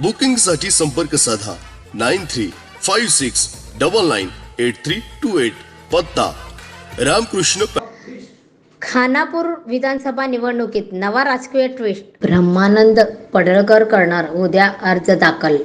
बुकिंगसाठी संपर्क साधा. Nine three five six double nine eight three two eight. पत्ता रामकृष्ण खानापूर विधानसभा निवडणुकीत नवा राजकीय ट्विस्ट. ब्रह्मानंद पडळकर करणार उद्या अर्ज दाखल.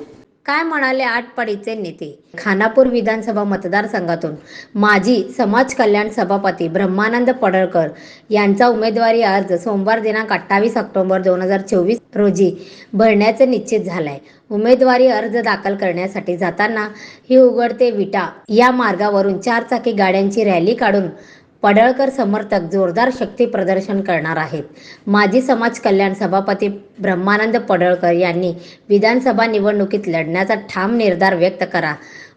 काय म्हणाले आटपाडीचे नेते? खानापूर विधानसभा मतदारसंघातून माजी समाज कल्याण सभापती ब्रह्मानंद पडळकर यांचा उमेदवारी अर्ज सोमवार दिनांक अठ्ठावीस ऑक्टोबर दोन हजार चोवीस रोजी भरण्याचे निश्चित झालंय. उमेदवारी अर्ज दाखल करण्यासाठी जाताना ही उघडते विटा. या मार्गावरून चारचाकी गाड्यांची रॅली काढून पडळकर समर्थक जोरदार शक्ती प्रदर्शन करणार आहेत. माजी समाज कल्याण सभापती ब्रह्मानंद पडळकर यांनी विधानसभा निवडणुकीत लढण्याचा ठाम निर्धार व्यक्त करा.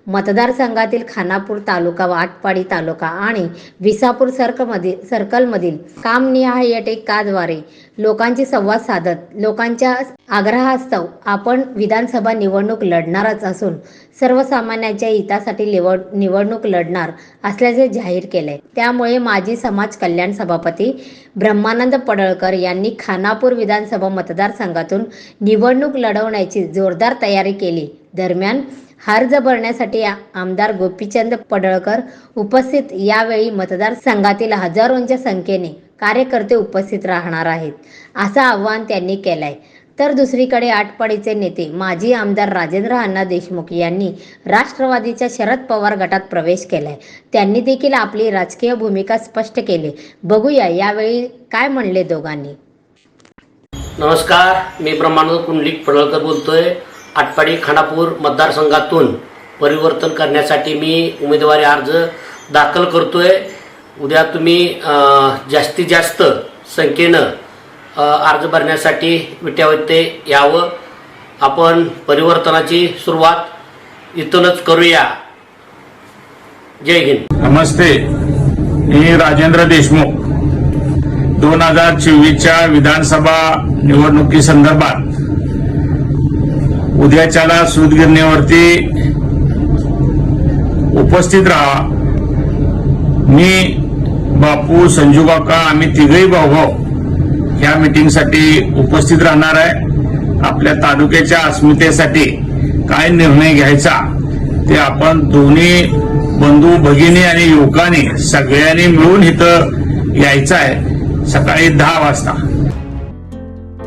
मतदारसंघातील खानापूर तालुका व आटपाडी तालुका आणि विसापूर सर्कलमधील सर्कलमधील कामनिहाय टेकाद्वारे लोकांची संवाद साधत लोकांच्या आग्रहास्तव आपण विधानसभा निवडणूक लढणारच असून सर्वसामान्यांच्या हितासाठी निवडणूक लढणार असल्याचे जाहीर केले त्यामुळे माजी समाज कल्याण सभापती ब्रह्मानंद पडळकर यांनी खानापूर विधानसभा मतदारसंघातून निवडणूक लढवण्याची जोरदार तयारी केली. दरम्यान अर्ज भरण्यासाठी आमदार गोपीचंद पडळकर उपस्थित यावेळी मतदारसंघातील हजारोंच्या संख्येने कार्यकर्ते उपस्थित राहणार आहेत असं आवाहन त्यांनी केलंय. तर दुसरीकडे आटपाडीचे नेते माजी आमदार राजेंद्र अण्णा देशमुख यांनी राष्ट्रवादीच्या शरद पवार गटात प्रवेश केलाय. त्यांनी देखील आपली राजकीय भूमिका स्पष्ट केली. बघूया यावेळी काय म्हणले दोघांनी. नमस्कार मी ब्रह्मानंद कुंडलिक पडळकर बोलतोय. आटपाडी खानापूर मतदारसंघातून परिवर्तन करण्यासाठी मी उमेदवारी अर्ज दाखल करतोय. उद्या तुम्ही जास्तीत जास्त संख्येनं अर्ज भरण्यासाठी विट्यावते यावं. आपण परिवर्तनाची सुरुवात इथूनच करूया. जय हिंद. नमस्ते. मी राजेंद्र देशमुख. दोन हजार चोवीसच्या विधानसभा निवडणुकी संदर्भात उद्याच्याला सूतगिरणीवरती उपस्थित राहा. मी बापू संजू काका आम्ही तिघही भाऊ या मिटिंगसाठी उपस्थित राहणार आहे. आपल्या तालुक्याच्या अस्मितेसाठी काय निर्णय घ्यायचा ते आपण दोन्ही बंधू भगिनी आणि युवकांनी सगळ्यांनी मिळून इथं यायचं आहे. सकाळी दहा वाजता.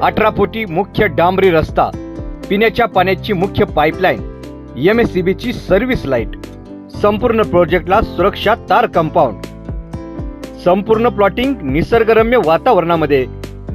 अठरा फुटी मुख्य डांबरी रस्ता पिण्याच्या पाण्याची मुख्य पाईपलाईन एम एस ची सर्व्हिस लाइट संपूर्ण प्रोजेक्टला सुरक्षा तार कंपाऊंड संपूर्ण प्लॉटिंग निसर्गरम्य वातावरणामध्ये